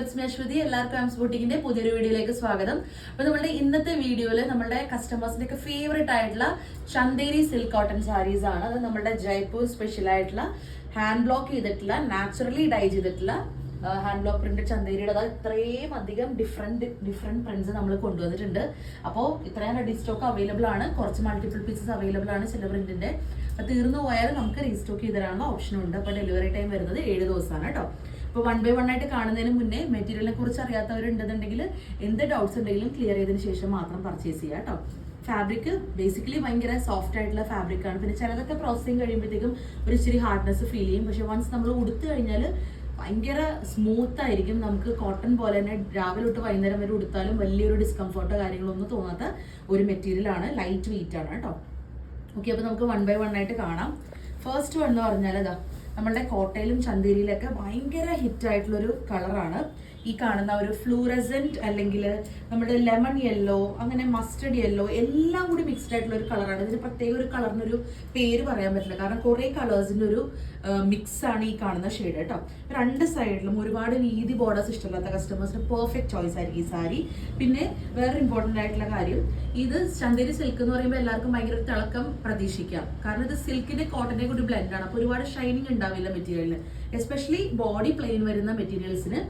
It's Aswathy എല്ലാവർക്കും arms ബൂട്ടിക്കിന്റെ പുതിയൊരു വീഡിയോയിലേക്ക് സ്വാഗതം. അപ്പൊ നമ്മുടെ ഇന്നത്തെ വീഡിയോയിൽ നമ്മുടെ കസ്റ്റമേഴ്സിന്റെ ഒക്കെ ഫേവറേറ്റ് ആയിട്ടുള്ള ചന്തേരി സിൽക്ക് കോട്ടൺ സാരീസ് ആണ്. അത് നമ്മുടെ ജയ്പൂർ സ്പെഷ്യൽ ആയിട്ടുള്ള ഹാൻഡ് ബ്ലോക്ക് ചെയ്തിട്ടുള്ള നാച്ചുറലി ഡൈ ചെയ്തിട്ടുള്ള ഹാൻഡ് ബ്ലോക്ക് പ്രിന്റ് ചന്തേരിയുടെ അത് ഇത്രയും അധികം ഡിഫറെന്റ് ഡിഫറെന്റ് പ്രിന്റ്സ് നമ്മൾ കൊണ്ടുവന്നിട്ടുണ്ട്. അപ്പോൾ ഇത്രയും റെഡി സ്റ്റോക്ക് അവൈലബിൾ ആണ്. കുറച്ച് മൾട്ടിപ്പിൾ പീസസ് അവൈലബിൾ ആണ് ചില പ്രിന്റിന്റെ തീർന്നു പോയാൽ നമുക്ക് റീസ്റ്റോക്ക് ചെയ്ത് തരാനുള്ള ഓപ്ഷൻ ഉണ്ട്. അപ്പൊ ഡെലിവറി ടൈം വരുന്നത് ഏഴ് ദിവസമാണ് കേട്ടോ. ഇപ്പോൾ വൺ ബൈ വൺ ആയിട്ട് കാണുന്നതിന് മുന്നേ മെറ്റീരിയലിനെ കുറിച്ച് അറിയാത്തവരുണ്ടെന്നുണ്ടെങ്കിൽ എന്ത് ഡൗട്ട്സ് ഉണ്ടെങ്കിലും ക്ലിയർ ചെയ്തതിന് ശേഷം മാത്രം പർച്ചേസ് ചെയ്യുക കേട്ടോ. ഫാബ്രിക് ബേസിക്കലി ഭയങ്കര സോഫ്റ്റ് ആയിട്ടുള്ള ഫാബ്രിക് ആണ്. പിന്നെ ചിലതൊക്കെ പ്രോസസ്സിങ് കഴിയുമ്പോഴത്തേക്കും ഒരു ഇച്ചിരി ഹാർഡ്നെസ് ഫീൽ ചെയ്യും. പക്ഷെ വൺസ് നമ്മൾ ഉടുത്തു കഴിഞ്ഞാൽ ഭയങ്കര സ്മൂത്ത് ആയിരിക്കും. നമുക്ക് കോട്ടൺ പോലെ തന്നെ രാവിലെ തൊട്ട് വൈകുന്നേരം വരെ ഉടുത്താലും വലിയൊരു ഡിസ്കംഫർട്ടോ കാര്യങ്ങളൊന്നും തോന്നാത്ത ഒരു മെറ്റീരിയൽ ആണ്. ലൈറ്റ് വെയിറ്റ് ആണ് കേട്ടോ. ഓക്കെ അപ്പോൾ നമുക്ക് വൺ ബൈ വൺ ആയിട്ട് കാണാം. ഫസ്റ്റ് വൺ എന്ന് പറഞ്ഞാൽ ഇതാ നമ്മളുടെ കോട്ടയിലും ചന്തേരിയിലൊക്കെ ഭയങ്കര ഹിറ്റ് ആയിട്ടുള്ളൊരു കളറാണ് ഈ കാണുന്ന ഒരു ഫ്ലൂറസെന്റ് അല്ലെങ്കിൽ നമ്മുടെ ലെമൺ യെല്ലോ അങ്ങനെ മസ്റ്റർഡ് യെല്ലോ എല്ലാം കൂടി മിക്സ്ഡ് ആയിട്ടുള്ള ഒരു കളറാണ് ഇതിന് പ്രത്യേക ഒരു കളറിനൊരു പേര് പറയാൻ പറ്റില്ല. കാരണം കുറേ കളേഴ്സിന്റെ ഒരു മിക്സ് ആണ് ഈ കാണുന്ന ഷെയ്ഡ് കേട്ടോ. രണ്ട് സൈഡിലും ഒരുപാട് വീതി ബോർഡേഴ്സ് ഇഷ്ടമില്ലാത്ത കസ്റ്റമേഴ്സിന് പെർഫെക്റ്റ് ചോയ്സ് ആയിരിക്കും ഈ സാരി. പിന്നെ വേറെ ഇമ്പോർട്ടന്റ് ആയിട്ടുള്ള കാര്യം ഇത് ചന്തേരി സിൽക്ക് എന്ന് പറയുമ്പോൾ എല്ലാവർക്കും ഭയങ്കര തിളക്കം പ്രതീക്ഷിക്കാം. കാരണം ഇത് സിൽക്കിന്റെ കോട്ടന്റെ കൂടി ബ്ലെൻഡ് ആണ്. അപ്പോൾ ഒരുപാട് ഷൈനിങ് ഉണ്ടാവില്ല മെറ്റീരിയലിന് എസ്പെഷ്യലി ബോഡി പ്ലെയിൻ വരുന്ന മെറ്റീരിയൽസിന്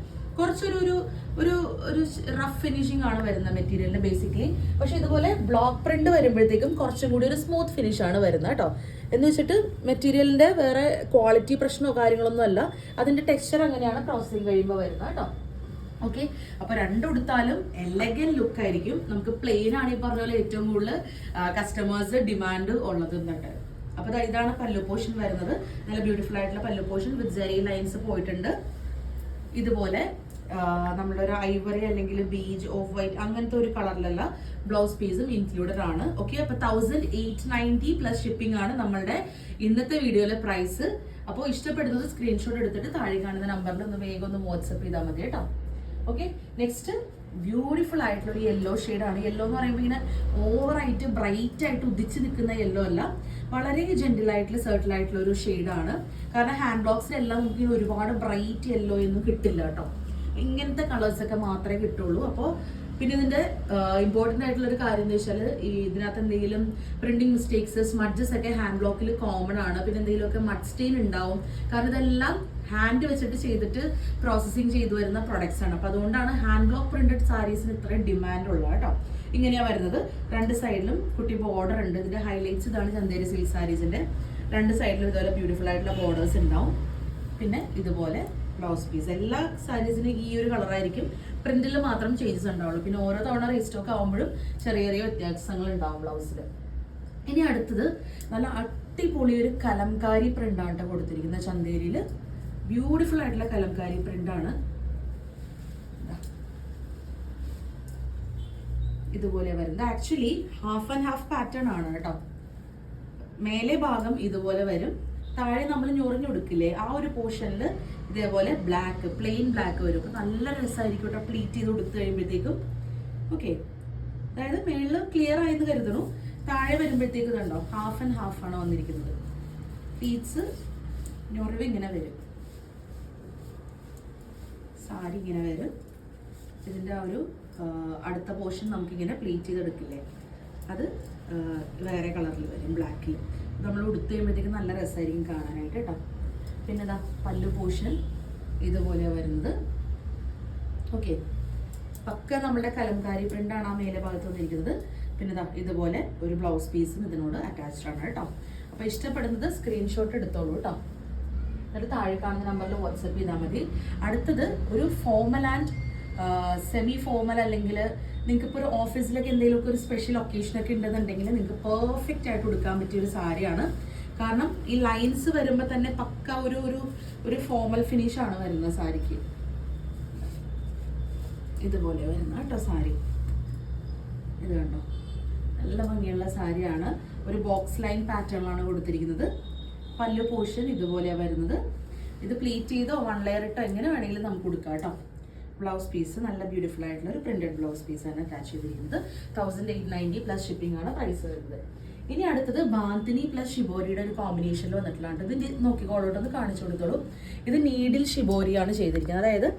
കുറച്ചൊരു ഒരു ഒരു ഒരു റഫ് ഫിനിഷിംഗ് ആണ് വരുന്നത് മെറ്റീരിയലിന് ബേസിക്കലി പക്ഷെ ഇതുപോലെ ബ്ലോക്ക് പ്രിന്റ് വരുമ്പോഴത്തേക്കും കുറച്ചും കൂടി ഒരു സ്മൂത്ത് ഫിനിഷ് ആണ് വരുന്നത് കേട്ടോ. എന്ന് വെച്ചിട്ട് മെറ്റീരിയലിന്റെ വേറെ ക്വാളിറ്റി പ്രശ്നമോ കാര്യങ്ങളൊന്നും അല്ല. അതിന്റെ ടെക്സ്ചർ അങ്ങനെയാണ് പ്രോസസ്സിങ് കഴിയുമ്പോൾ വരുന്നത് കേട്ടോ. ഓക്കെ അപ്പൊ രണ്ടുടുത്താലും എലഗൻ ലുക്ക് ആയിരിക്കും. നമുക്ക് പ്ലെയിൻ ആണ് ഈ പറഞ്ഞ പോലെ ഏറ്റവും കൂടുതൽ കസ്റ്റമേഴ്സ് ഡിമാൻഡ് ഉള്ളത് എന്നുണ്ട്. അപ്പൊ ഇതാണ് പല്ലു പോർഷൻ വരുന്നത്. നല്ല ബ്യൂട്ടിഫുൾ ആയിട്ടുള്ള പല്ലു പോർഷൻ വിത്ത് ജെറി ലൈൻസ് പോയിട്ടുണ്ട്. ഇതുപോലെ നമ്മളൊരു ഐവറി അല്ലെങ്കിൽ ബീജ് ഓഫ് വൈറ്റ് അങ്ങനത്തെ ഒരു കളറിലുള്ള ബ്ലൗസ് പീസും ഇൻക്ലൂഡഡ് ആണ്. ഓക്കെ അപ്പൊ thousand eight ninety plus shipping ആണ് നമ്മളുടെ ഇന്നത്തെ വീഡിയോയിലെ പ്രൈസ് അപ്പോൾ ഇഷ്ടപ്പെടുന്നത് സ്ക്രീൻഷോട്ട് എടുത്തിട്ട് താഴെ കാണുന്ന നമ്പറിൽ ഒന്ന് വേഗം ഒന്ന് വാട്സപ്പ് ചെയ്താൽ മതി കേട്ടോ. ഓക്കെ നെക്സ്റ്റ് ബ്യൂട്ടിഫുൾ ആയിട്ടുള്ള ഒരു യെല്ലോ ആണ്. യെല്ലോ എന്ന് പറയുമ്പോൾ ഇങ്ങനെ ഓവറായിട്ട് ബ്രൈറ്റ് ആയിട്ട് ഉദിച്ച് നിൽക്കുന്ന യെല്ലോ അല്ല. വളരെ ജെന്റിൽ ആയിട്ടുള്ള സെർട്ടിൽ ആയിട്ടുള്ള ഒരു ആണ്. കാരണം ഹാൻഡ് ബ്ലോക്സിലെല്ലാം നമുക്ക് ഇങ്ങനെ ഒരുപാട് ബ്രൈറ്റ് യെല്ലോ ഒന്നും കിട്ടില്ല കേട്ടോ. ഇങ്ങനത്തെ കളേഴ്സ് ഒക്കെ മാത്രമേ കിട്ടുള്ളൂ. അപ്പോൾ പിന്നെ ഇതിന്റെ ഇമ്പോർട്ടന്റ് ആയിട്ടുള്ള ഒരു കാര്യം എന്ന് വെച്ചാൽ ഈ ഇതിനകത്ത് എന്തെങ്കിലും പ്രിന്റിംഗ് മിസ്റ്റേക്സ് സ്മഡ്ജസ് ഒക്കെ ഹാൻഡ് ബ്ലോക്കിൽ കോമൺ ആണ്. പിന്നെ എന്തെങ്കിലുമൊക്കെ മഡ് സ്റ്റെയിൻ ഉണ്ടാവും. കാരണം ഇതെല്ലാം ഹാൻഡ് വെച്ചിട്ട് ചെയ്തിട്ട് പ്രോസസ്സിങ് ചെയ്തു വരുന്ന പ്രൊഡക്ട്സ് ആണ്. അപ്പോൾ അതുകൊണ്ടാണ് ഹാൻഡ് ബ്ലോക്ക് പ്രിന്റഡ് സാരീസിന് ഇത്രയും ഡിമാൻഡ് ഉള്ളത് കേട്ടോ. ഇങ്ങനെയാണ് വരുന്നത്. രണ്ട് സൈഡിലും കുട്ടി ബോർഡർ ഉണ്ട്. ഇതിന്റെ ഹൈലൈറ്റ്സ് ഇതാണ് ചന്തേരി സിൽക്ക് സാരീസിന്റെ രണ്ട് സൈഡിലും ഇതുപോലെ ബ്യൂട്ടിഫുൾ ആയിട്ടുള്ള ബോർഡേഴ്സ് ഉണ്ടാവും. പിന്നെ ഇതുപോലെ ബ്ലൗസ് പീസ് എല്ലാ സാരീസിനും ഈ ഒരു കളറായിരിക്കും പ്രിന്റിൽ മാത്രം ചേഞ്ചസ് ഉണ്ടാവുള്ളൂ. പിന്നെ ഓരോ തവണ റീസ്റ്റോക്ക് ആകുമ്പോഴും ചെറിയ ചെറിയ വ്യത്യാസങ്ങൾ ഉണ്ടാവും ബ്ലൗസിൽ ഇനി അടുത്തത് നല്ല അടിപൊളി ഒരു കലംകാരി പ്രിന്റാണ് കൊടുത്തിരിക്കുന്നത് ചന്തേരിയിൽ ബ്യൂട്ടിഫുൾ ആയിട്ടുള്ള കലംകാരി പ്രിന്റാണ് ഇതുപോലെ വരുന്നത്. Actually half and half pattern ആണ് കേട്ടോ മേലെ ഭാഗം ഇതുപോലെ വരും. താഴെ നമ്മൾ ഞൊറിഞ്ഞൊടുക്കില്ലേ? ആ ഒരു പോർഷനിൽ ഇതേപോലെ ബ്ലാക്ക് പ്ലെയിൻ ബ്ലാക്ക് വരും. അപ്പൊ നല്ല രസമായിരിക്കും കേട്ടോ പ്ലീറ്റ് ചെയ്ത് കൊടുത്തു കഴിയുമ്പോഴത്തേക്കും. ഓക്കെ അതായത് മേളിൽ ക്ലിയർ ആയെന്ന് കരുതണു. താഴെ വരുമ്പോഴത്തേക്ക് കണ്ടോ ഹാഫ് ആൻഡ് ഹാഫ് ആണ് വന്നിരിക്കുന്നത്. പ്ലീറ്റ്സ് ഞൊറിവ് ഇങ്ങനെ വരും. സാരി ഇങ്ങനെ വരും. ഇതിന്റെ ആ ഒരു അടുത്ത പോർഷൻ നമുക്കിങ്ങനെ പ്ലീറ്റ് ചെയ്തെടുക്കില്ലേ. അത് വേറെ കളറിൽ വരും ബ്ലാക്കിൽ നമ്മൾ ഉടുത്ത് കഴിയുമ്പോഴത്തേക്കും നല്ല രസമായിരിക്കും കാണാനായിട്ട് കേട്ടോ. പിന്നെ ഇതാ പല്ലു പോഷൻ ഇതുപോലെ വരുന്നത്. ഓക്കെ പക്ക നമ്മുടെ കലംകാരി പ്രിന്റാണ് ആ മേലെ ഭാഗത്ത് വന്നിരിക്കുന്നത്. പിന്നെ ഇതാ ഇതുപോലെ ഒരു ബ്ലൗസ് പീസും ഇതിനോട് അറ്റാച്ച്ഡ് ആണ് കേട്ടോ. അപ്പോൾ ഇഷ്ടപ്പെടുന്നത് സ്ക്രീൻഷോട്ട് എടുത്തോളൂ കേട്ടോ. എന്നിട്ട് താഴെ കാണുന്ന നമ്പറിൽ വാട്സപ്പ് ചെയ്താൽ മതി. അടുത്തത് ഒരു ഫോമൽ ആൻഡ് സെമി ഫോമൽ അല്ലെങ്കിൽ നിങ്ങൾക്ക് ഇപ്പോൾ ഒരു ഓഫീസിലൊക്കെ എന്തെങ്കിലുമൊക്കെ ഒരു സ്പെഷ്യൽ ഒക്കേഷനൊക്കെ ഉണ്ടെന്നുണ്ടെങ്കിൽ നിങ്ങൾക്ക് പെർഫെക്റ്റ് ആയിട്ട് കൊടുക്കാൻ പറ്റിയ ഒരു സാരിയാണ് കാരണം ഈ ലൈൻസ് വരുമ്പോൾ തന്നെ പക്ക ഒരു ഒരു ഒരു ഫോമൽ ഫിനിഷ് ആണ് വരുന്നത് സാരിക്ക്. ഇതുപോലെ വരുന്ന കേട്ടോ സാരി. ഇത് കണ്ടോ? നല്ല ഭംഗിയുള്ള സാരിയാണ്. ഒരു ബോക്സ് ലൈൻ പാറ്റേണിലാണ് കൊടുത്തിരിക്കുന്നത്. പല്ലു പോർഷൻ ഇതുപോലെയാണ് വരുന്നത്. ഇത് പ്ലീറ്റ് ചെയ്തോ വൺ ലെയർ ഇട്ടോ എങ്ങനെ വേണമെങ്കിലും നമുക്ക് കൊടുക്കാം കേട്ടോ. ബ്ലൗസ് പീസ് നല്ല ബ്യൂട്ടിഫുൾ ആയിട്ടുള്ള ഒരു പ്രിന്റഡ് ബ്ലൗസ് പീസ് ആണ് അറ്റാച്ച് ചെയ്തിരിക്കുന്നത്. Thousand eight ninety plus shipping ആണ് പ്രൈസ് വരുന്നത്. ഇനി അടുത്തത് ബാന്തിനി പ്ലസ് ഷിബോരിയുടെ ഒരു കോമ്പിനേഷനിൽ വന്നിട്ടുള്ളതാണ്. ഇത് നോക്കിക്കോളോട്ട് ഒന്ന് കാണിച്ചു കൊടുത്തോളൂ. ഇത് നീഡിൽ ഷിബോരിയാണ് ചെയ്തിരിക്കുന്നത്. അതായത്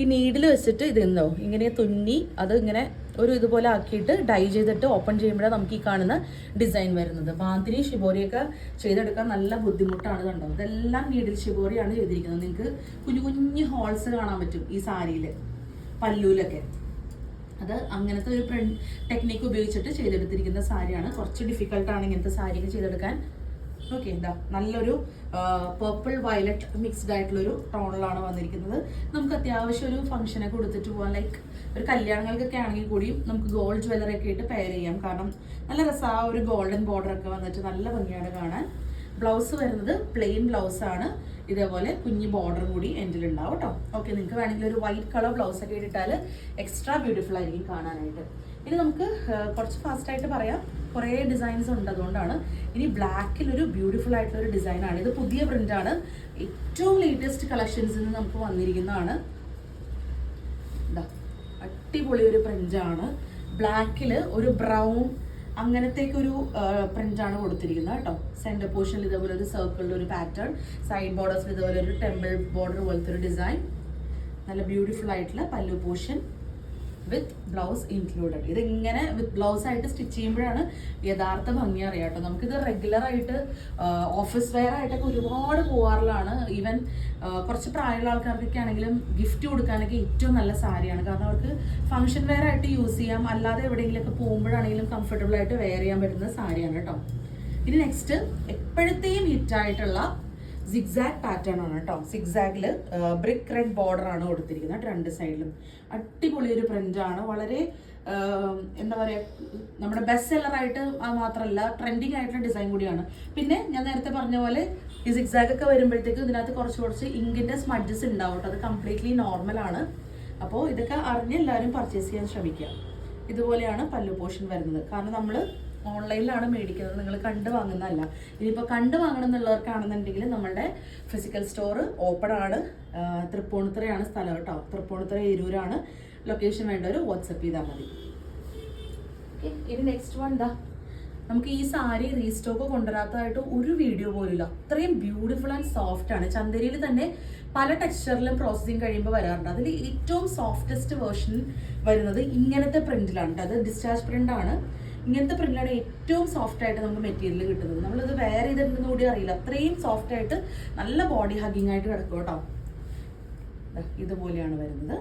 ഈ നീഡിൽ വെച്ചിട്ട് ഇത് ഇങ്ങനെ തുന്നി അത് ഇങ്ങനെ ഒരു ഇതുപോലെ ആക്കിയിട്ട് ഡൈ ചെയ്തിട്ട് ഓപ്പൺ ചെയ്യുമ്പോഴാണ് നമുക്ക് ഈ കാണുന്ന ഡിസൈൻ വരുന്നത്. ബാന്തിനി ഷിബോരിയൊക്കെ ചെയ്തെടുക്കാൻ നല്ല ബുദ്ധിമുട്ടാണ് കണ്ടോ? ഇതെല്ലാം നീഡിൽ ഷിബോറിയാണ് ചെയ്തിരിക്കുന്നത്. നിങ്ങൾക്ക് കുഞ്ഞു കുഞ്ഞു ഹോൾസ് കാണാൻ പറ്റും ഈ സാരിയിൽ പല്ലൂലൊക്കെ. അത് അങ്ങനത്തെ ഒരു ടെക്നിക്ക് ഉപയോഗിച്ചിട്ട് ചെയ്തെടുത്തിരിക്കുന്ന സാരിയാണ്. കുറച്ച് ഡിഫിക്കൽട്ടാണ് ഇങ്ങനത്തെ സാരിയൊക്കെ ചെയ്തെടുക്കാൻ. ഓക്കെ എന്താ നല്ലൊരു പേർപ്പിൾ വയലറ്റ് മിക്സ്ഡ് ആയിട്ടുള്ളൊരു ടോണിലാണ് വന്നിരിക്കുന്നത്. നമുക്ക് അത്യാവശ്യം ഒരു ഫംഗ്ഷനൊക്കെ കൊടുത്തിട്ട് പോകാം ലൈക്ക് ഒരു കല്യാണങ്ങൾക്കൊക്കെ ആണെങ്കിൽ കൂടിയും നമുക്ക് ഗോൾഡ് ജ്വല്ലറി ഒക്കെ ആയിട്ട് പെയർ ചെയ്യാം. കാരണം നല്ല രസം ആ ഒരു ഗോൾഡൻ ബോർഡർ ഒക്കെ വന്നിട്ട് നല്ല ഭംഗിയാണ് കാണാൻ. ബ്ലൗസ് വരുന്നത് പ്ലെയിൻ ബ്ലൗസ് ആണ്. ഇതേപോലെ കുഞ്ഞി ബോർഡർ കൂടി എൻഡിൽ ഉണ്ടാവും കേട്ടോ ഓക്കെ നിങ്ങൾക്ക് വേണമെങ്കിൽ ഒരു വൈറ്റ് കളർ ബ്ലൗസ് ഒക്കെ ഇട്ടിട്ടാൽ എക്സ്ട്രാ ബ്യൂട്ടിഫുൾ ആയിരിക്കും കാണാനായിട്ട്. ഇനി നമുക്ക് കുറച്ച് ഫാസ്റ്റ് ആയിട്ട് പറയാം. കുറേ ഡിസൈൻസ് ഉണ്ട് അതുകൊണ്ടാണ്. ഇനി ബ്ലാക്കിൽ ഒരു ബ്യൂട്ടിഫുൾ ആയിട്ടുള്ള ഒരു ഡിസൈനാണ് ഇത് പുതിയ പ്രിന്റ് ആണ്. ഏറ്റവും ലേറ്റസ്റ്റ് കളക്ഷൻസിൽ നിന്ന് നമുക്ക് വന്നിരിക്കുന്നതാണ്. അടിപൊളി ഒരു പ്രിന്റാണ് ബ്ലാക്കിൽ ഒരു ബ്രൗൺ അങ്ങനത്തേക്ക് ഒരു ആണ് കൊടുത്തിരിക്കുന്നത് കേട്ടോ. സെന്റർ പോർഷനിൽ ഇതേപോലെ ഒരു സർക്കിളിന്റെ ഒരു പാറ്റേൺ സൈഡ് ബോർഡേഴ്സിൽ ഇതേപോലെ ഒരു ടെമ്പിൾ ബോർഡർ പോലത്തെ ഒരു ഡിസൈൻ നല്ല ബ്യൂട്ടിഫുൾ ആയിട്ടുള്ള പല്ലു പോർഷൻ വിത്ത് ബ്ലൗസ് ഇൻക്ലൂഡഡ് ഇങ്ങനെ വിത്ത് ബ്ലൗസ് ആയിട്ട് സ്റ്റിച്ച് ചെയ്യുമ്പോഴാണ് യഥാർത്ഥ ഭംഗി അറിയാം കേട്ടോ. നമുക്കിത് റെഗുലർ ആയിട്ട് ഓഫീസ് വെയർ ആയിട്ടൊക്കെ ഒരുപാട് പോവാറിലാണ്. ഈവൻ കുറച്ച് പ്രായമുള്ള ആൾക്കാർക്കൊക്കെ ആണെങ്കിലും ഗിഫ്റ്റ് കൊടുക്കാനൊക്കെ ഏറ്റവും നല്ല സാരിയാണ്. കാരണം അവർക്ക് ഫംഗ്ഷൻ വെയർ ആയിട്ട് യൂസ് ചെയ്യാം. അല്ലാതെ എവിടെയെങ്കിലുമൊക്കെ പോകുമ്പോഴാണെങ്കിലും കംഫർട്ടബിൾ ആയിട്ട് വെയർ ചെയ്യാൻ പറ്റുന്ന സാരിയാണ് കേട്ടോ. ഇനി നെക്സ്റ്റ് എപ്പോഴത്തെയും ഹിറ്റായിട്ടുള്ള സിഗ്സാഗ് പാറ്റേൺ ആണ് കേട്ടോ. സിഗ്സാഗിൽ ബ്രിക്ക് റെഡ് ബോർഡർ ആണ് കൊടുത്തിരിക്കുന്നത്. രണ്ട് സൈഡിലും അടിപൊളി ഒരു പ്രിന്റ് ആണ്. വളരെ എന്താ പറയുക നമ്മുടെ ബെസ്റ്റ് സെല്ലർ ആയിട്ട് മാത്രമല്ല ട്രെൻഡിങ് ആയിട്ടുള്ള ഡിസൈൻ കൂടിയാണ്. പിന്നെ ഞാൻ നേരത്തെ പറഞ്ഞ പോലെ ഈ സിഗ്സാഗ് ഒക്കെ വരുമ്പോഴത്തേക്ക് ഇതിനകത്ത് കുറച്ച് കുറച്ച് ഇങ്കിന്റെ സ്മഡ്ജസ് ഉണ്ടാവും കേട്ടോ. അത് കംപ്ലീറ്റ്ലി നോർമൽ ആണ്. അപ്പോൾ ഇതൊക്കെ അറിഞ്ഞ് എല്ലാവരും പർച്ചേസ് ചെയ്യാൻ ശ്രമിക്കുക. ഇതുപോലെയാണ് പല്ലു പോർഷൻ വരുന്നത്. കാരണം നമ്മൾ ഓൺലൈനിലാണ് മേടിക്കുന്നത്. നിങ്ങൾ കണ്ടു വാങ്ങുന്നതല്ല. ഇനിയിപ്പോൾ കണ്ടു വാങ്ങണം എന്നുള്ളവർക്കാണെന്നുണ്ടെങ്കിൽ നമ്മളുടെ ഫിസിക്കൽ സ്റ്റോർ ഓപ്പൺ ആണ്. തൃപ്പൂണിത്തുറയാണ് സ്ഥലം കേട്ടോ. തൃപ്പൂണിത്തുറ എരൂരാണ് ലൊക്കേഷൻ വേണ്ടവർ വാട്സപ്പ് ചെയ്താൽ മതി. ഓക്കെ ഇനി നെക്സ്റ്റ് വൺ എന്താ നമുക്ക് ഈ സാരി റീസ്റ്റോക്ക് കൊണ്ടുവരാത്തതായിട്ട് ഒരു വീഡിയോ പോലും ഇല്ല അത്രയും ബ്യൂട്ടിഫുൾ ആൻഡ് സോഫ്റ്റ് ആണ്. ചന്ദേരിയിൽ തന്നെ പല ടെക്സ്ചറിലും പ്രോസസ്സിങ് കഴിയുമ്പോൾ വരാറുണ്ട്. അതിൽ ഏറ്റവും സോഫ്റ്റസ്റ്റ് വേർഷൻ വരുന്നത് ഇങ്ങനത്തെ പ്രിന്റിലാണ്. അത് ഡിസ്ചാർജ് പ്രിന്റ് ആണ്. ഇങ്ങനത്തെ പ്രിന്റിലാണ് ഏറ്റവും സോഫ്റ്റ് ആയിട്ട് നമുക്ക് മെറ്റീരിയൽ കിട്ടുന്നത്. നമ്മളിത് വേറെ ചെയ്തിട്ടുണ്ടെന്ന് കൂടി അറിയില്ല. അത്രയും സോഫ്റ്റ് ആയിട്ട് നല്ല ബോഡി ഹഗിങ് ആയിട്ട് കിടക്കും കേട്ടോ. ഇതുപോലെയാണ് വരുന്നത്.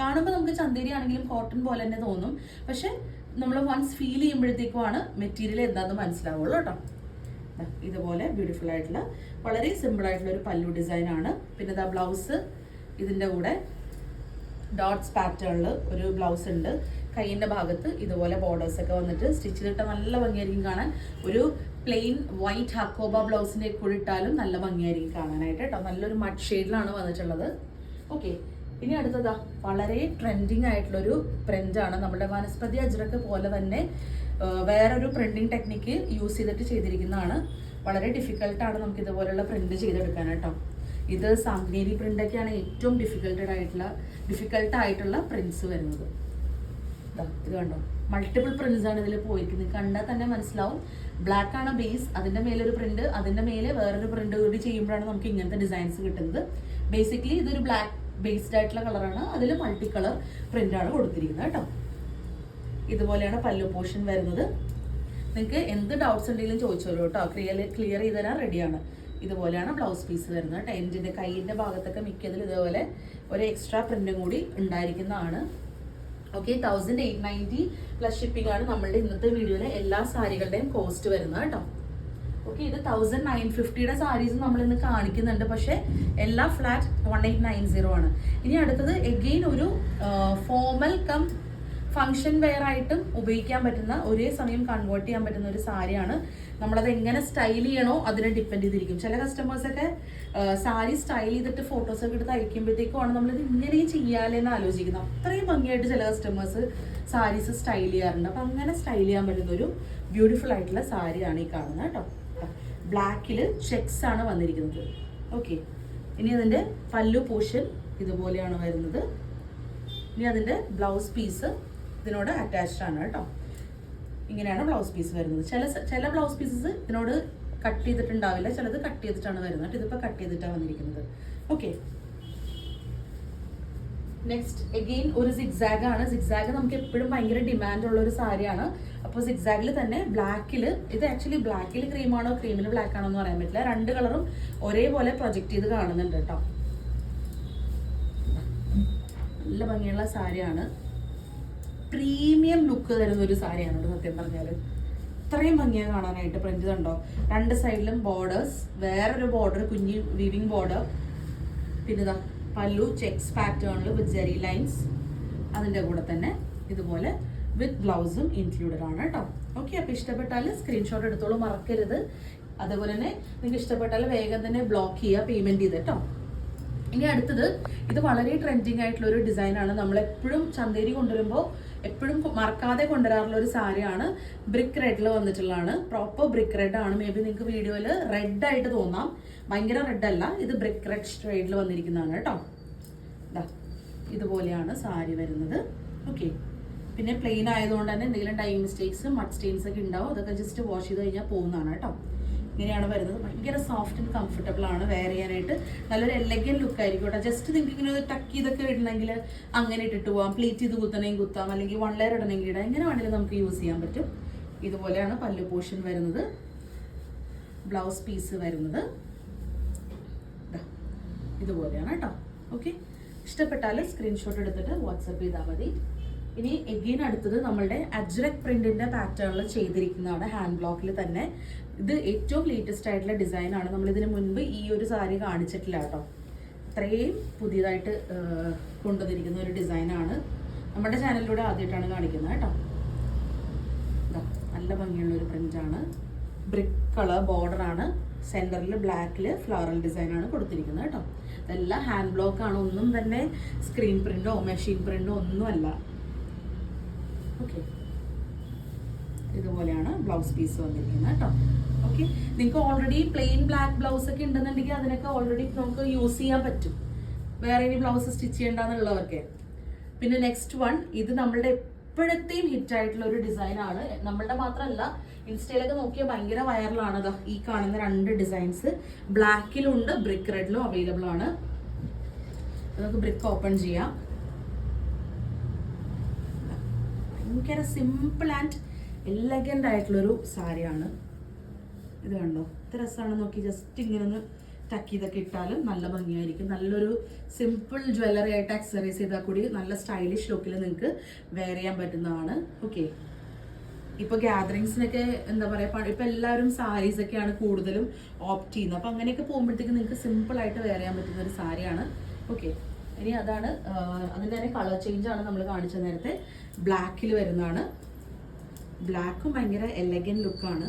കാണുമ്പോൾ നമുക്ക് ചന്തേരി ആണെങ്കിലും കോട്ടൺ പോലെ തന്നെ തോന്നും. പക്ഷെ നമ്മൾ വൺസ് ഫീൽ ചെയ്യുമ്പോഴത്തേക്കുമാണ് മെറ്റീരിയൽ എന്താണെന്ന് മനസ്സിലാവുള്ളൂ കേട്ടോ. ഇതുപോലെ ബ്യൂട്ടിഫുൾ ആയിട്ടുള്ള വളരെ സിമ്പിൾ ആയിട്ടുള്ള ഒരു പല്ലു ഡിസൈൻ ആണ്. പിന്നെ ഇതാ ബ്ലൗസ് ഇതിന്റെ കൂടെ ഡോട്ട്സ് പാറ്റേണിൽ ഒരു ബ്ലൗസ് ഉണ്ട്. കൈയിന്റെ ഭാഗത്ത് ഇതുപോലെ ബോർഡേഴ്സ് ഒക്കെ വന്നിട്ട് സ്റ്റിച്ച് ചെയ്തിട്ട് നല്ല ഭംഗിയായിരിക്കും കാണാൻ. ഒരു പ്ലെയിൻ വൈറ്റ് ഹക്കോബ ബ്ലൗസിന്റെ കൂടെ ഇട്ടാലും നല്ല ഭംഗിയായിരിക്കും കാണാനായിട്ട് കേട്ടോ. നല്ലൊരു മഡ് ഷെയ്ഡിലാണ് വന്നിട്ടുള്ളത്. ഓക്കെ ഇനി അടുത്തതാ. വളരെ ട്രെൻഡിങ് ആയിട്ടുള്ളൊരു ആണ്. നമ്മുടെ വനസ്പതി അജ്രക്ക് പോലെ തന്നെ വേറൊരു പ്രിന്റിങ് ടെക്നിക്ക് യൂസ് ചെയ്തിട്ട് ചെയ്തിരിക്കുന്നതാണ്. വളരെ ഡിഫിക്കൽട്ടാണ് നമുക്ക് ഇതുപോലെയുള്ള പ്രിന്റ് ചെയ്തെടുക്കാൻ കേട്ടോ. ഇത് സാങ്കേതി പ്രിന്റൊക്കെയാണ് ഏറ്റവും ഡിഫിക്കൽട്ടഡ് ആയിട്ടുള്ള ഡിഫിക്കൽട്ടായിട്ടുള്ള പ്രിന്റ്സ് വരുന്നത്. ഇത് കണ്ടോ? മൾട്ടിപ്പിൾ പ്രിന്റ്സ് ആണ് ഇതിൽ പോയിരിക്കുന്നത്. കണ്ടാൽ തന്നെ മനസ്സിലാവും. ബ്ലാക്ക് ആണ് ബേസ് അതിന്റെ മേലെ ഒരു പ്രിന്റ് അതിന്റെ മേലെ വേറൊരു പ്രിന്റ് കൂടി ചെയ്യുമ്പോഴാണ് നമുക്ക് ഇങ്ങനത്തെ ഡിസൈൻസ് കിട്ടുന്നത്. ബേസിക്കലി ഇതൊരു ബ്ലാക്ക് ബേസ്ഡ് ആയിട്ടുള്ള കളറാണ് അതിൽ മൾട്ടി കളർ പ്രിന്റ് ആണ് കൊടുത്തിരിക്കുന്നത് കേട്ടോ. ഇതുപോലെയാണ് പല്ലു പോർഷൻ വരുന്നത്. നിങ്ങൾക്ക് എന്ത് ഡൗട്ട്സ് ഉണ്ടെങ്കിലും ചോദിച്ചോളൂ കേട്ടോ. ക്ലിയർ ക്ലിയർ ചെയ്ത് തരാൻ റെഡിയാണ് ഇതുപോലെയാണ് ബ്ലൗസ് പീസ് വരുന്നത് കേട്ടോ. എന്റെ കൈയിന്റെ ഭാഗത്തൊക്കെ മിക്കതിൽ ഇതേപോലെ ഒരു എക്സ്ട്രാ പ്രിന്റും കൂടി ഉണ്ടായിരിക്കുന്നതാണ്. Okay thousand eight ninety plus shipping ആണ് നമ്മളുടെ ഇന്നത്തെ വീഡിയോയിലെ എല്ലാ സാരികളുടെയും കോസ്റ്റ് വരുന്നത് കേട്ടോ. ഓക്കെ ഇത് തൗസൻഡ് നയൻ ഫിഫ്റ്റിയുടെ സാരീസ് നമ്മൾ ഇന്ന് കാണിക്കുന്നുണ്ട്. പക്ഷേ എല്ലാ flat one eight nine zero ആണ്. ഇനി അടുത്തത് എഗെയിൻ ഒരു ഫോമൽ കം ഫംഗ്ഷൻ വെയർ ആയിട്ടും ഉപയോഗിക്കാൻ പറ്റുന്ന ഒരേ സമയം കൺവേർട്ട് ചെയ്യാൻ പറ്റുന്ന ഒരു സാരിയാണ് നമ്മളത് എങ്ങനെ സ്റ്റൈൽ ചെയ്യണോ അതിനെ ഡിപ്പെൻഡ് ചെയ്തിരിക്കും. ചില കസ്റ്റമേഴ്സൊക്കെ സാരി സ്റ്റൈൽ ചെയ്തിട്ട് ഫോട്ടോസ് ഒക്കെ എടുത്ത് അയക്കുമ്പോഴത്തേക്കുമാണ് നമ്മളിത് ഇങ്ങനെയും ചെയ്യാലെന്ന് ആലോചിക്കുന്നത്. അത്രയും ഭംഗിയായിട്ട് ചില കസ്റ്റമേഴ്സ് സാരീസ് സ്റ്റൈൽ ചെയ്യാറുണ്ട്. അപ്പം അങ്ങനെ സ്റ്റൈൽ ചെയ്യാൻ പറ്റുന്ന ഒരു ബ്യൂട്ടിഫുൾ ആയിട്ടുള്ള സാരിയാണ് ഈ കാണുന്നത് കേട്ടോ. ബ്ലാക്കിൽ ചെക്സ് ആണ് വന്നിരിക്കുന്നത്. ഓക്കെ ഇനി അതിന്റെ പല്ലു പോർഷൻ ഇതുപോലെയാണ് വരുന്നത്. ഇനി അതിന്റെ ബ്ലൗസ് പീസ് ഇതിനോട് അറ്റാച്ച്ഡ് ആണ് കേട്ടോ. ഇങ്ങനെയാണ് ബ്ലൗസ് പീസ് വരുന്നത്. ചില ചില ബ്ലൗസ് പീസസ് ഇതിനോട് കട്ട് ചെയ്തിട്ടുണ്ടാവില്ല. ചിലത് കട്ട് ചെയ്തിട്ടാണ് വരുന്നത്. ഇതിപ്പോൾ കട്ട് ചെയ്തിട്ടാണ് വന്നിരിക്കുന്നത്. ഓക്കെ നെക്സ്റ്റ് എഗെയിൻ ഒരു സിക്സാഗ് ആണ്. സിക്സാഗ് നമുക്ക് എപ്പോഴും ഭയങ്കര ഡിമാൻഡ് ഉള്ള ഒരു സാരിയാണ്. അപ്പോൾ സിക്സാഗിൽ തന്നെ ബ്ലാക്കിൽ ഇത് ആക്ച്വലി ബ്ലാക്കിൽ ക്രീമാണോ ക്രീമിന് ബ്ലാക്ക് ആണോ എന്ന് പറയാൻ പറ്റില്ല. രണ്ട് കളറും ഒരേപോലെ പ്രൊജക്ട് ചെയ്ത് കാണുന്നുണ്ട് കേട്ടോ. നല്ല ഭംഗിയുള്ള സാരിയാണ്. പ്രീമിയം ലുക്ക് തരുന്ന ഒരു സാരിയാണ് കേട്ടോ സത്യം പറഞ്ഞാൽ ഇത്രയും ഭംഗിയാണ് കാണാനായിട്ട് പ്രിന്റ് കണ്ടോ? രണ്ട് സൈഡിലും ബോർഡേഴ്സ് വേറൊരു ബോർഡർ കുഞ്ഞി വീവിങ് ബോർഡർ പിന്നെ ഇതാ പല്ലു ചെക്സ് പാറ്റേണിൽ വിത്ത് ജെറി ലൈൻസ് അതിന്റെ കൂടെ തന്നെ ഇതുപോലെ വിത്ത് ബ്ലൗസും ഇൻക്ലൂഡഡ് ആണ് കേട്ടോ. ഓക്കെ അപ്പോൾ ഇഷ്ടപ്പെട്ടാൽ സ്ക്രീൻഷോട്ട് എടുത്തോളൂ മറക്കരുത്. അതുപോലെ തന്നെ നിങ്ങൾക്ക് ഇഷ്ടപ്പെട്ടാൽ വേഗം തന്നെ ബ്ലോക്ക് ചെയ്യുക പേയ്മെന്റ് ചെയ്ത് കേട്ടോ. ഇനി അടുത്തത് ഇത് വളരെ ട്രെൻഡിങ് ആയിട്ടുള്ള ഒരു ഡിസൈനാണ് നമ്മൾ എപ്പോഴും ചന്തേരി കൊണ്ടുവരുമ്പോൾ എപ്പോഴും മറക്കാതെ കൊണ്ടുവരാറുള്ള ഒരു സാരിയാണ് ബ്രിക്ക് റെഡിൽ വന്നിട്ടുള്ളതാണ്. പ്രോപ്പർ ബ്രിക്ക് റെഡ് ആണ്. മേ ബി നിങ്ങൾക്ക് വീഡിയോയിൽ റെഡ് ആയിട്ട് തോന്നാം. ഭയങ്കര റെഡ് അല്ല. ഇത് ബ്രിക്ക് റെഡ് ഷെയ്ഡിൽ വന്നിരിക്കുന്നതാണ് കേട്ടോ. ദാ ഇതുപോലെയാണ് സാരി വരുന്നത്. ഓക്കെ പിന്നെ പ്ലെയിൻ ആയതുകൊണ്ട് തന്നെ എന്തെങ്കിലും ടൈം മിസ്റ്റേക്സ് മഡ് സ്റ്റെയിൻസ് ഒക്കെ ഉണ്ടാവും. അതൊക്കെ ജസ്റ്റ് വാഷ് ചെയ്ത് കഴിഞ്ഞാൽ പോകുന്നതാണ് കേട്ടോ. ഇങ്ങനെയാണ് വരുന്നത്. ഭയങ്കര സോഫ്റ്റ് ആൻഡ് കംഫർട്ടബിൾ ആണ് വെയർ ചെയ്യാനായിട്ട്. നല്ലൊരു എലഗൻ ലുക്ക് ആയിരിക്കും കേട്ടോ. ജസ്റ്റ് നിങ്ങൾക്ക് ഇങ്ങനെ ഒരു ടക്ക് ചെയ്തൊക്കെ ഇടണമെങ്കിൽ അങ്ങനെ ഇട്ടിട്ട് പോവാം. പ്ലേറ്റ് ചെയ്ത് കുത്തണമെങ്കിൽ കുത്താം. അല്ലെങ്കിൽ വൺ ലെയർ ഇടണമെങ്കിൽ ഇടാം. എങ്ങനെ വേണമെങ്കിലും നമുക്ക് യൂസ് ചെയ്യാൻ പറ്റും. ഇതുപോലെയാണ് പല്ലു പോർഷൻ വരുന്നത്. ബ്ലൗസ് പീസ് വരുന്നത്. ഇതുപോലെയാണ് കേട്ടോ. ഓക്കെ ഇഷ്ടപ്പെട്ടാൽ സ്ക്രീൻഷോട്ട് എടുത്തിട്ട് വാട്സപ്പ് ചെയ്താൽ മതി. ഇനി എഗെയിൻ അടുത്തത് നമ്മളുടെ അജ്രക് പ്രിന്റിന്റെ പാറ്റേണിൽ ചെയ്തിരിക്കുന്നതാണ് ഹാൻഡ് ബ്ലോക്കിൽ തന്നെ. ഇത് ഏറ്റവും ലേറ്റസ്റ്റ് ആയിട്ടുള്ള നമ്മൾ ഇതിന് മുൻപ് ഈ ഒരു സാരി കാണിച്ചിട്ടില്ല കേട്ടോ. അത്രയും പുതിയതായിട്ട് കൊണ്ടുവന്നിരിക്കുന്ന ഒരു ഡിസൈനാണ് നമ്മുടെ ചാനലിലൂടെ ആദ്യമായിട്ടാണ് കാണിക്കുന്നത് കേട്ടോ. നല്ല ഭംഗിയുള്ള ഒരു പ്രിന്റ് ആണ്. ബ്രിക്ക് കളർ ബോർഡർ ആണ്. സെന്ററിൽ ബ്ലാക്കിൽ ഫ്ലവറൽ ഡിസൈൻ ആണ് കൊടുത്തിരിക്കുന്നത് കേട്ടോ. ഇതെല്ലാം ഹാൻഡ് ബ്ലോക്ക് ആണ്. ഒന്നും തന്നെ സ്ക്രീൻ പ്രിന്റോ മെഷീൻ പ്രിന്റോ ഒന്നുമല്ല. ഓക്കെ ഇതുപോലെയാണ് ബ്ലൗസ് പീസ് വന്നിരിക്കുന്നത് കേട്ടോ. ഓക്കെ നിങ്ങൾക്ക് ഓൾറെഡി പ്ലെയിൻ ബ്ലാക്ക് ബ്ലൗസ് ഒക്കെ ഉണ്ടെന്നുണ്ടെങ്കിൽ അതിനൊക്കെ ഓൾറെഡി നമുക്ക് യൂസ് ചെയ്യാൻ പറ്റും. വേറെ ഇനി ബ്ലൗസ് സ്റ്റിച്ച് ചെയ്യേണ്ടെന്നുള്ളവർക്ക്. പിന്നെ നെക്സ്റ്റ് വൺ ഇത് നമ്മളുടെ എപ്പോഴത്തെയും ഹിറ്റ് ആയിട്ടുള്ള ഒരു ഡിസൈൻ ആണ്. നമ്മളുടെ മാത്രമല്ല ഇൻസ്റ്റയിലൊക്കെ നോക്കിയാൽ ഭയങ്കര വൈറലാണ് ഈ കാണുന്ന രണ്ട് ഡിസൈൻസ് ബ്ലാക്കിലുണ്ട് ബ്രിക്ക് റെഡിലും അവൈലബിൾ ആണ്. നമുക്ക് ബ്രിക്ക് ഓപ്പൺ ചെയ്യാം. ഭയങ്കര സിമ്പിൾ ആൻഡ് എലഗന്റ് ആയിട്ടുള്ളൊരു സാരിയാണ്. ഇത് കണ്ടോ? ഇത്ര രസമാണ് നോക്കി. ജസ്റ്റ് ഇങ്ങനെ ഒന്ന് ടക്ക് ചെയ്തൊക്കെ ഇട്ടാലും നല്ല ഭംഗിയായിരിക്കും. നല്ലൊരു സിമ്പിൾ ജ്വല്ലറി ആയിട്ട് അക്സറൈസ് ചെയ്താൽ കൂടി നല്ല സ്റ്റൈലിഷ് ലുക്കിൽ നിങ്ങൾക്ക് വെയർ ചെയ്യാൻ പറ്റുന്നതാണ്. ഓക്കെ ഇപ്പോൾ ഗ്യാതറിങ്സിനൊക്കെ എന്താ പറയുക ഇപ്പോൾ എല്ലാവരും സാരീസ് ഒക്കെയാണ് കൂടുതലും ഓപ്റ്റ് ചെയ്യുന്നത്. അപ്പോൾ അങ്ങനെയൊക്കെ പോകുമ്പോഴത്തേക്ക് നിങ്ങൾക്ക് സിമ്പിൾ ആയിട്ട് വെയർ ചെയ്യാൻ പറ്റുന്ന ഒരു സാരിയാണ്. ഓക്കെ ഇനി അതാണ് അതിന്റെ തന്നെ കളർ ചേഞ്ച് ആണ് നമ്മൾ കാണിച്ച നേരത്തെ. ബ്ലാക്കിൽ വരുന്നതാണ്. ബ്ലാക്കും ഭയങ്കര എലഗൻ ലുക്കാണ്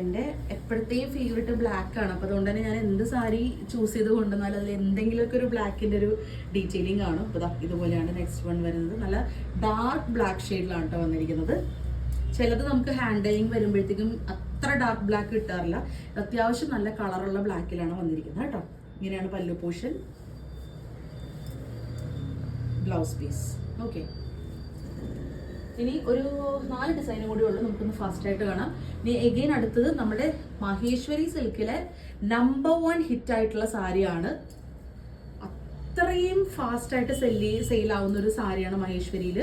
എന്റെ എപ്പോഴത്തെയും ഫേവറേറ്റ് ബ്ലാക്ക് ആണ്. അപ്പോൾ അതുകൊണ്ട് തന്നെ ഞാൻ എന്ത് സാരി ചൂസ് ചെയ്ത് കൊണ്ടുവന്നാലും അതിൽ എന്തെങ്കിലുമൊക്കെ ഒരു ബ്ലാക്കിന്റെ ഒരു ഡീറ്റെയിലിംഗ് കാണും. അപ്പോൾ ഇതുപോലെയാണ് നെക്സ്റ്റ് വൺ വരുന്നത്. നല്ല ഡാർക്ക് ബ്ലാക്ക് ഷെയ്ഡിലാണ് കേട്ടോ വന്നിരിക്കുന്നത്. ചിലത് നമുക്ക് ഹാൻഡിലിംഗ് വരുമ്പോഴത്തേക്കും അത്ര ഡാർക്ക് ബ്ലാക്ക് കിട്ടാറില്ല. അത്യാവശ്യം നല്ല കളറുള്ള ബ്ലാക്കിലാണ് വന്നിരിക്കുന്നത്. കേട്ടോ? ഇങ്ങനെയാണ് പല്ലു പോർഷൻ ബ്ലൗസ് പീസ് ഓക്കെ ഇനി ഒരു നാല് ഡിസൈനും കൂടി ഉള്ളു നമുക്കൊന്ന് ഫാസ്റ്റ് ആയിട്ട് കാണാം. ഇനി എഗെയിൻ അടുത്തത് നമ്മുടെ മഹേശ്വരി സിൽക്കിലെ നമ്പർ വൺ ഹിറ്റ് ആയിട്ടുള്ള സാരിയാണ്. അത്രയും ഫാസ്റ്റ് ആയിട്ട് സെല്ല് സെയിൽ ആവുന്ന ഒരു സാരിയാണ് മഹേശ്വരിയിൽ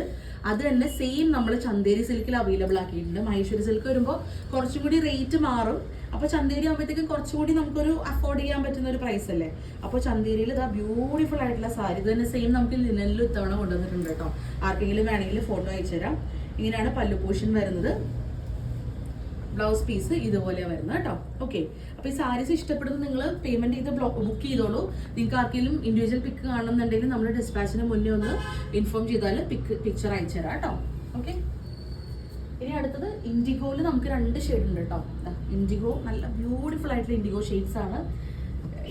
അത് തന്നെ സെയിം നമ്മൾ ചന്തേരി സിൽക്കിൽ അവൈലബിൾ ആക്കിയിട്ടുണ്ട്. മഹേശ്വരി സിൽക്ക് വരുമ്പോൾ കുറച്ചും കൂടി റേറ്റ് മാറും. അപ്പോൾ ചന്തേരി ആകുമ്പോഴത്തേക്കും കുറച്ചുകൂടി നമുക്കൊരു അഫോർഡ് ചെയ്യാൻ പറ്റുന്ന ഒരു പ്രൈസ് അല്ലേ? അപ്പോൾ ചന്തേരിയിൽ ഇതാ ബ്യൂട്ടിഫുൾ ആയിട്ടുള്ള സാരി ഇത് തന്നെ സെയിം നമുക്ക് ലിനനിൽ ഇത്തവണ കൊണ്ടുവന്നിട്ടുണ്ട് കേട്ടോ. ആർക്കെങ്കിലും വേണമെങ്കിൽ ഫോട്ടോ അയച്ചു തരാം. ഇങ്ങനെയാണ് പല്ലു പോഷൻ വരുന്നത്. ബ്ലൗസ് പീസ് ഇതുപോലെ വരുന്നത് കേട്ടോ. ഓക്കെ അപ്പോൾ ഈ സാരീസ് ഇഷ്ടപ്പെടുന്നത് നിങ്ങൾ പേയ്മെന്റ് ചെയ്ത് ബുക്ക് ചെയ്തോളൂ. നിങ്ങൾക്ക് ആർക്കെങ്കിലും ഇൻഡിവിജ്വൽ പിക്ക് കാണണമെന്നുണ്ടെങ്കിൽ നമ്മൾ ഡിസ്പാച്ചിന് മുന്നേ ഒന്ന് ഇൻഫോം ചെയ്താൽ പിക്ക് പിക്ചർ അയച്ചു തരാം കേട്ടോ. ഓക്കെ ഇനി അടുത്തത് ഇൻഡിഗോയിൽ നമുക്ക് രണ്ട് ഷെയ്ഡ് ഉണ്ട് കേട്ടോ ഇൻഡിഗോ നല്ല ബ്യൂട്ടിഫുൾ ആയിട്ടുള്ള ഇൻഡിഗോ ഷെയ്ഡ്സ് ആണ്.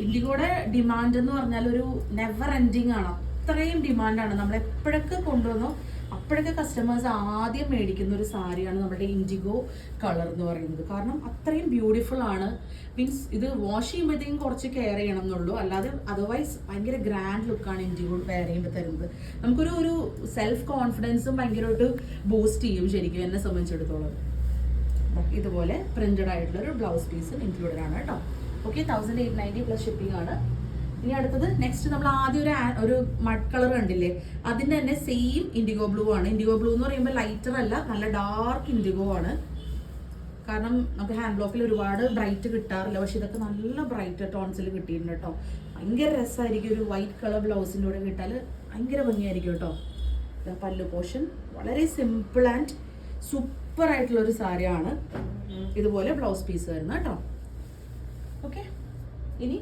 ഇൻഡിഗോയുടെ ഡിമാൻഡ് എന്ന് പറഞ്ഞാൽ ഒരു നെവർ എൻഡിങ് ആണ്. അത്രയും ഡിമാൻഡാണ് നമ്മൾ എപ്പോഴൊക്കെ കൊണ്ടുവന്നോ അപ്പോഴൊക്കെ കസ്റ്റമേഴ്സ് ആദ്യം മേടിക്കുന്ന ഒരു സാരിയാണ് നമ്മുടെ ഇൻഡിഗോ കളർ എന്ന് പറയുന്നത്. കാരണം അത്രയും ബ്യൂട്ടിഫുൾ ആണ്. മീൻസ് ഇത് വാഷ് ചെയ്യുമ്പോഴത്തേക്കും കുറച്ച് കെയർ ചെയ്യണം എന്നുള്ളൂ. അല്ലാതെ അതർവൈസ് ഭയങ്കര ഗ്രാൻഡ് ലുക്കാണ് ഇൻഡിഗോ വെയർ ചെയ്യുമ്പോൾ തരുന്നത്. നമുക്കൊരു ഒരു സെൽഫ് കോൺഫിഡൻസും ഭയങ്കരമായിട്ട് ബൂസ്റ്റ് ചെയ്യും ശരിക്കും എന്നെ സംബന്ധിച്ചിടത്തോളം. ഇതുപോലെ പ്രിന്റഡ് ആയിട്ടുള്ള ഒരു ബ്ലൗസ് പീസും ഇൻക്ലൂഡഡ് ആണ് കേട്ടോ. Okay thousand eight ninety plus shipping ആണ്. ഇനി അടുത്തത് നെക്സ്റ്റ് നമ്മൾ ആദ്യം ഒരു ഒരു മഡ് കളർ കണ്ടില്ലേ? അതിന്റെ തന്നെ സെയിം ഇൻഡിഗോ ബ്ലൂ ആണ്. ഇൻഡിഗോ ബ്ലൂ എന്ന് പറയുമ്പോൾ ലൈറ്റർ അല്ല നല്ല ഡാർക്ക് ഇൻഡിഗോ ആണ്. കാരണം നമുക്ക് ഹാൻഡ് ബ്ലോക്കിൽ ഒരുപാട് ബ്രൈറ്റ് കിട്ടാറില്ല. പക്ഷെ ഇതൊക്കെ നല്ല ബ്രൈറ്റ് ടോൺസിൽ കിട്ടിയിട്ടുണ്ട് കേട്ടോ ഭയങ്കര രസമായിരിക്കും ഒരു വൈറ്റ് കളർ ബ്ലൗസിന്റെ കൂടെ കിട്ടാൽ ഭയങ്കര ഭംഗിയായിരിക്കും കേട്ടോ പല്ലു പോർഷൻ വളരെ സിമ്പിൾ ആൻഡ് സൂപ്പർ ആയിട്ടുള്ള ഒരു സാരിയാണ്. ഇതുപോലെ ബ്ലൗസ് പീസ് വരുന്നത് കേട്ടോ ഓക്കെ ഇനി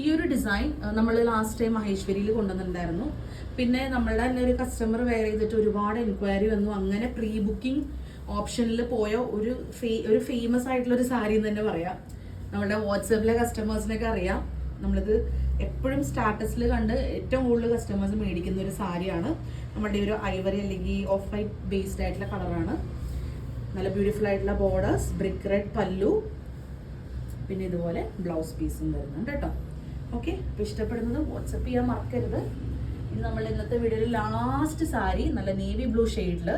ഈ ഒരു ഡിസൈൻ നമ്മൾ ലാസ്റ്റ് ടൈം മഹേശ്വരിയിൽ കൊണ്ടുവന്നിട്ടുണ്ടായിരുന്നു. പിന്നെ നമ്മളുടെ തന്നെ ഒരു കസ്റ്റമർ വെയർ ചെയ്തിട്ട് ഒരുപാട് എൻക്വയറി വന്നു. അങ്ങനെ പ്രീ ബുക്കിംഗ് ഓപ്ഷനിൽ പോയ ഒരു ഫേ- ഒരു ഫേമസ് ആയിട്ടുള്ള ഒരു സാരി എന്ന് തന്നെ പറയാം. നമ്മുടെ വാട്സാപ്പിലെ കസ്റ്റമേഴ്സിനൊക്കെ അറിയാം. നമ്മളിത് എപ്പോഴും സ്റ്റാറ്റസിൽ കണ്ട് ഏറ്റവും കൂടുതൽ കസ്റ്റമേഴ്സ് മേടിക്കുന്ന ഒരു സാരിയാണ്. നമ്മുടെ ഒരു ഐവറി അല്ലെങ്കിൽ ഓഫ് വൈറ്റ് ബേസ്ഡ് ആയിട്ടുള്ള കളറാണ് നല്ല ബ്യൂട്ടിഫുൾ ആയിട്ടുള്ള ബോർഡേഴ്സ് ബ്രിക്ക് റെഡ് പല്ലു പിന്നെ ഇതുപോലെ ബ്ലൗസ് പീസും വരുന്നുണ്ട് കേട്ടോ. ഓക്കെ അപ്പോൾ ഇഷ്ടപ്പെടുന്നത് വാട്സപ്പ് ചെയ്യാൻ മറക്കരുത്. ഇനി നമ്മൾ ഇന്നത്തെ വീഡിയോയിൽ ലാസ്റ്റ് സാരി നല്ല നേവി ബ്ലൂ ഷെയ്ഡിൽ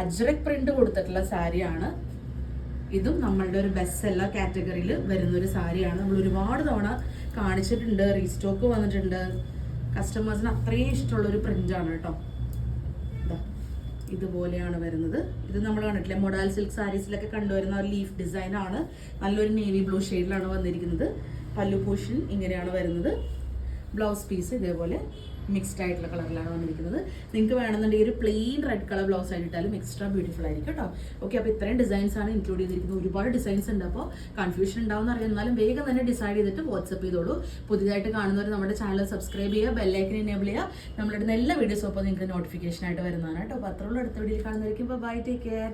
അജ്രക് പ്രിന്റ് കൊടുത്തിട്ടുള്ള സാരിയാണ്. ഇതും നമ്മളുടെ ഒരു ബെസ്റ്റ് സെല്ലർ കാറ്റഗറിയിൽ വരുന്ന ഒരു സാരിയാണ്. നമ്മൾ ഒരുപാട് തവണ കാണിച്ചിട്ടുണ്ട് റീസ്റ്റോക്ക് വന്നിട്ടുണ്ട്. കസ്റ്റമേഴ്സിന് അത്രയും ഇഷ്ടമുള്ള ഒരു പ്രിന്റ് ആണ് കേട്ടോ ഇതുപോലെയാണ് വരുന്നത്. ഇത് നമ്മൾ കണ്ടിട്ടില്ലേ മൊഡാൽ സിൽക്ക് സാരീസിലൊക്കെ കണ്ടുവരുന്ന ഒരു ലീഫ് ഡിസൈനാണ് നല്ലൊരു നേവി ബ്ലൂ ഷെയ്ഡിലാണ് വന്നിരിക്കുന്നത്. പല്ലു പോഷൻ ഇങ്ങനെയാണ് വരുന്നത്. ബ്ലൗസ് പീസ് ഇതേപോലെ മിക്സ്ഡ് ആയിട്ടുള്ള കളറിലാണ് വന്നിരിക്കുന്നത്. നിങ്ങൾക്ക് വേണമെന്നുണ്ടെങ്കിൽ ഒരു പ്ലെയിൻ റെഡ് കളർ ബ്ലൗസ് ആയിട്ടാലും എക്സ്ട്രാ ബ്യൂട്ടിഫുൾ ആയിരിക്കും കേട്ടോ. ഓക്കെ അപ്പോൾ ഇത്രയും ഡിസൈൻസ് ആണ് ഇൻക്ലൂഡ് ചെയ്തിരിക്കുന്നത്. ഒരുപാട് ഡിസൈൻസ് ഉണ്ട് അപ്പോൾ കൺഫ്യൂഷൻ ഉണ്ടാവുമെന്ന് അറിയാം. എന്നാലും വേഗം തന്നെ ഡിസൈഡ് ചെയ്തിട്ട് വാട്സപ്പ് ചെയ്തോളൂ. പുതിയതായിട്ട് കാണുന്നവർ നമ്മുടെ ചാനൽ സബ്സ്ക്രൈബ് ചെയ്യുക ബെല്ലൈക്കൻ എനേബിൾ ചെയ്യുക. നമ്മളിടുന്ന എല്ലാ വീഡിയോസും അപ്പോൾ നിങ്ങൾക്ക് നോട്ടിഫിക്കേഷൻ ആയിട്ട് വരുന്നതാണ് കേട്ടോ. അപ്പോൾ അത്രയുള്ള അടുത്ത വീഡിയോയിൽ കാണുന്നതായിരിക്കും ബൈ ടേക്ക് കെയർ